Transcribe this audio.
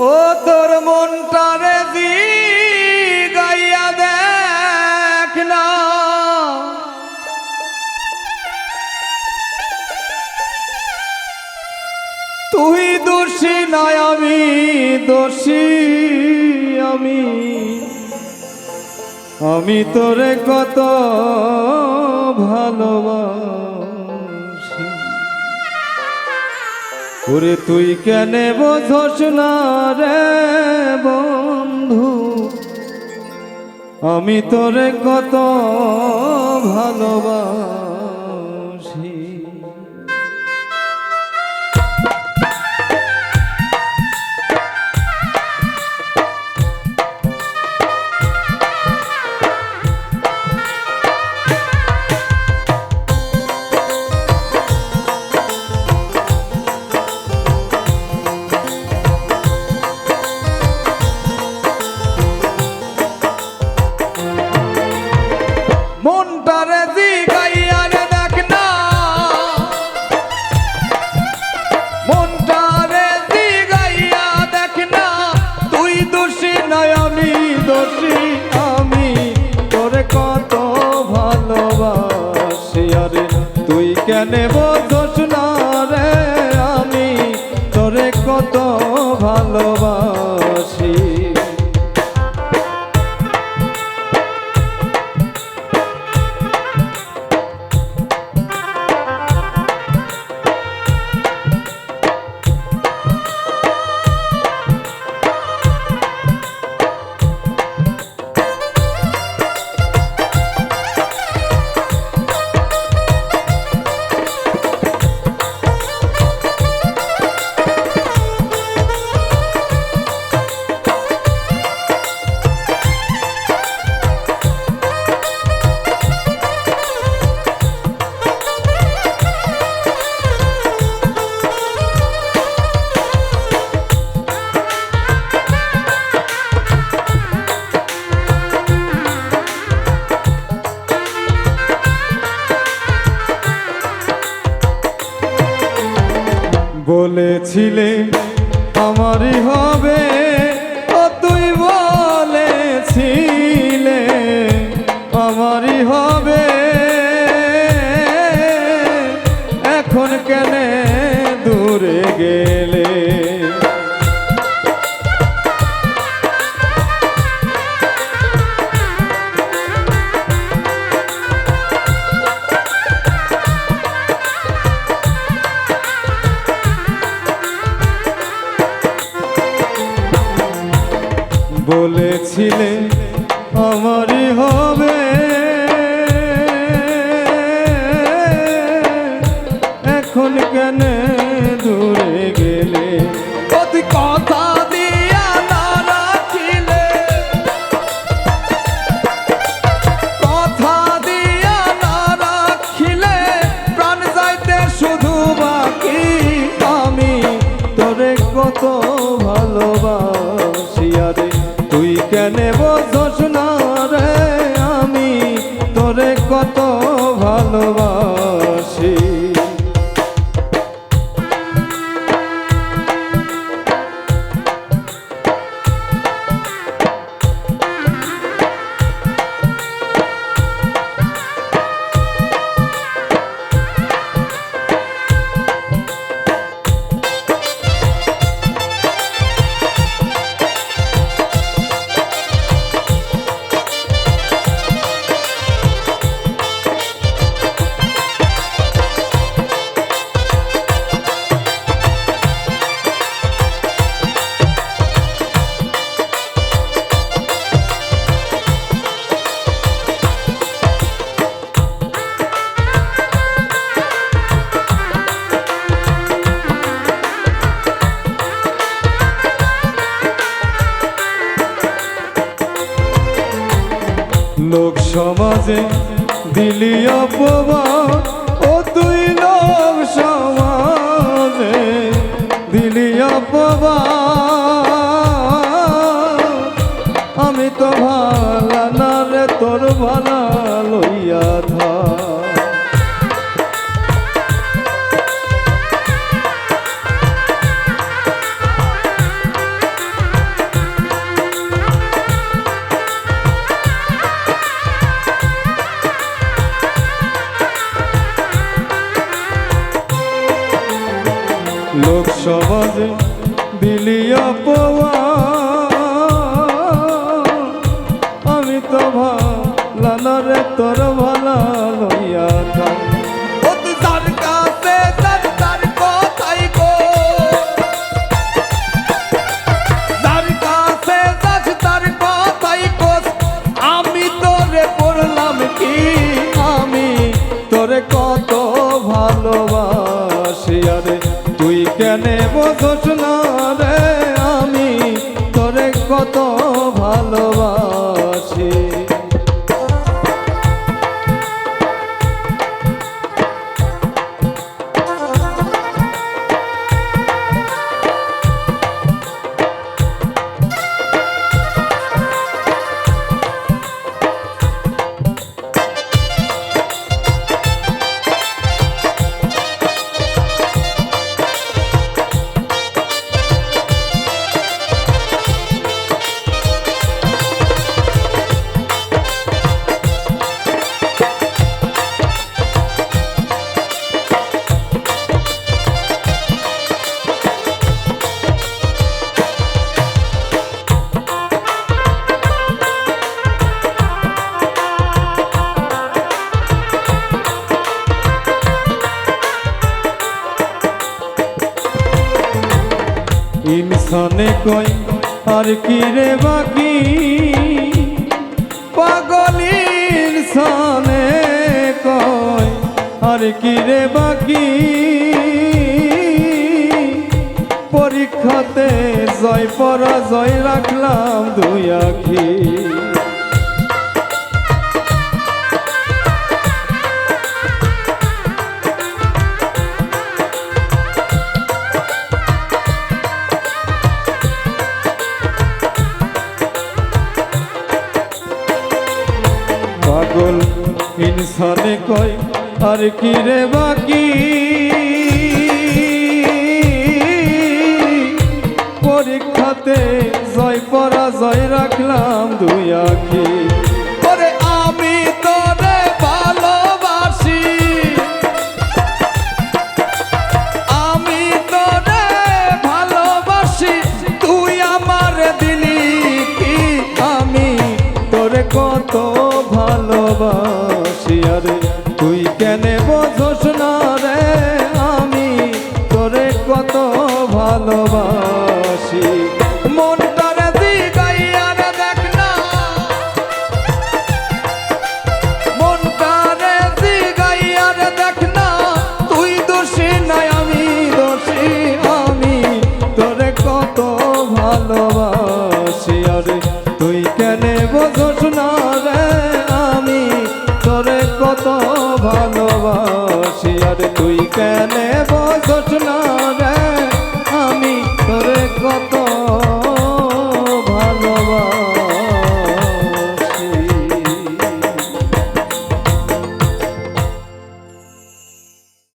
তোর মনটারে দি গাইয়া দেখ না। তুই দোষী নয় আমি দোষী আমি। আমি তোরে কত ভালোবাসি। ওরে তুই কেন বোঝস না রে বন্ধু? আমি তোরে কত ভালোবাসি তুই বলেছিলে আমারই হবে ও তুই বলেছিলে আমারই হবে। এখন কেন দূরে গেলে? বলেছিলে আমারই হবে। এখন কেন দূরে গেলে? অতি কথা দিয়া না রাখিলে কথা দিয়া না রাখিলে প্রাণ শুধু বাকি। আমি তোরে কত লোক সমাজে দিলি অপমান ও তুই লোক সমাজে দিলি ইনসানে কই, আর কি রে বাকি? পাগল ইনসানে কই, আর কি রে বাকি? পরীক্ষাতে জয়, পরাজয় রাখলাম দুই আখি। ইনসানে কয়, আর কি রে বাকি? পরীক্ষাতে জয়, পরাজয় রাখলাম দুই আখি। ওরে আমি আমি ভালোবাসি। তুই আমার দিলি কি? আমি তোরে আরে তুই কেন বসছ না?